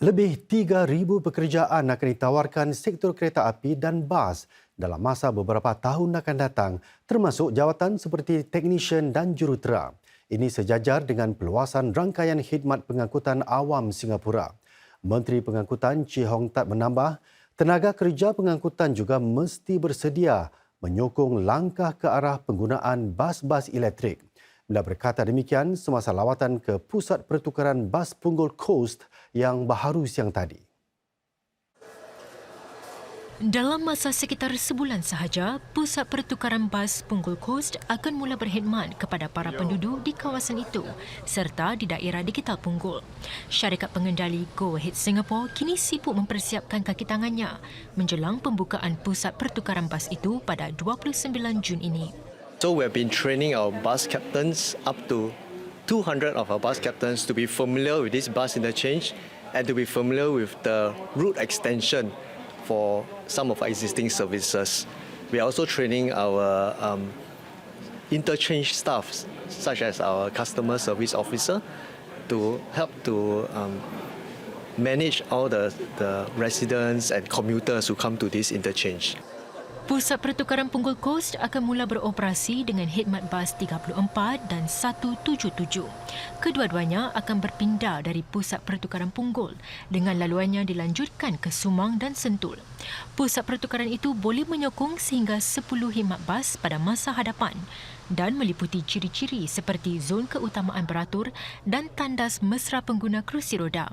Lebih 3,000 pekerjaan akan ditawarkan sektor kereta api dan bas dalam masa beberapa tahun akan datang, termasuk jawatan seperti teknisyen dan jurutera. Ini sejajar dengan peluasan rangkaian khidmat pengangkutan awam Singapura. Menteri Pengangkutan Chee Hong Tat menambah, tenaga kerja pengangkutan juga mesti bersedia menyokong langkah ke arah penggunaan bas-bas elektrik. Beliau berkata demikian semasa lawatan ke Pusat Pertukaran Bas Punggol Coast yang baharu siang tadi. Dalam masa sekitar sebulan sahaja, Pusat Pertukaran Bas Punggol Coast akan mula berkhidmat kepada para penduduk di kawasan itu serta di daerah digital Punggol. Syarikat pengendali Go Ahead Singapore kini sibuk mempersiapkan kaki tangannya menjelang pembukaan Pusat Pertukaran Bas itu pada 29 Jun ini. So we have been training our bus captains up to 200 of our bus captains to be familiar with this bus interchange and to be familiar with the route extension for some of our existing services. We are also training our um, interchange staff, such as our customer service officer, to help to um, manage all the, the residents and commuters who come to this interchange. Pusat Pertukaran Punggol Coast akan mula beroperasi dengan khidmat bas 34 dan 177. Kedua-duanya akan berpindah dari Pusat Pertukaran Punggol dengan laluannya dilanjutkan ke Sumang dan Sentul. Pusat pertukaran itu boleh menyokong sehingga 10 khidmat bas pada masa hadapan dan meliputi ciri-ciri seperti zon keutamaan beratur dan tandas mesra pengguna kerusi roda.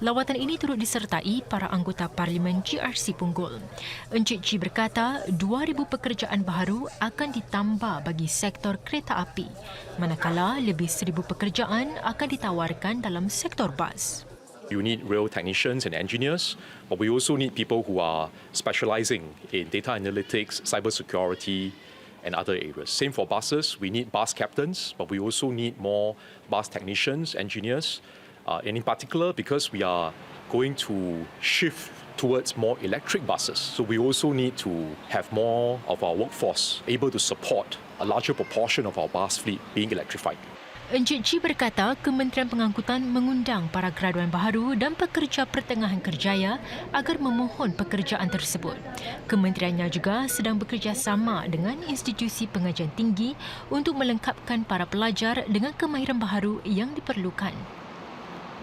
Lawatan ini turut disertai para anggota Parlimen GRC Punggol. Encik Ji berkata 2,000 pekerjaan baru akan ditambah bagi sektor kereta api, manakala lebih 1,000 pekerjaan akan ditawarkan dalam sektor bas. You need real technicians and engineers, but we also need people who are specializing in data analytics, cybersecurity, and other areas. Same for buses. We need bus captains, but we also need more bus technicians, engineers, uh, and in particular because we are going to shift towards more electric buses. So we also need to have more of our workforce able to support a larger proportion of our bus fleet being electrified. Encik Ji berkata Kementerian Pengangkutan mengundang para graduan baharu dan pekerja pertengahan kerjaya agar memohon pekerjaan tersebut. Kementeriannya juga sedang bekerjasama dengan institusi pengajian tinggi untuk melengkapkan para pelajar dengan kemahiran baharu yang diperlukan.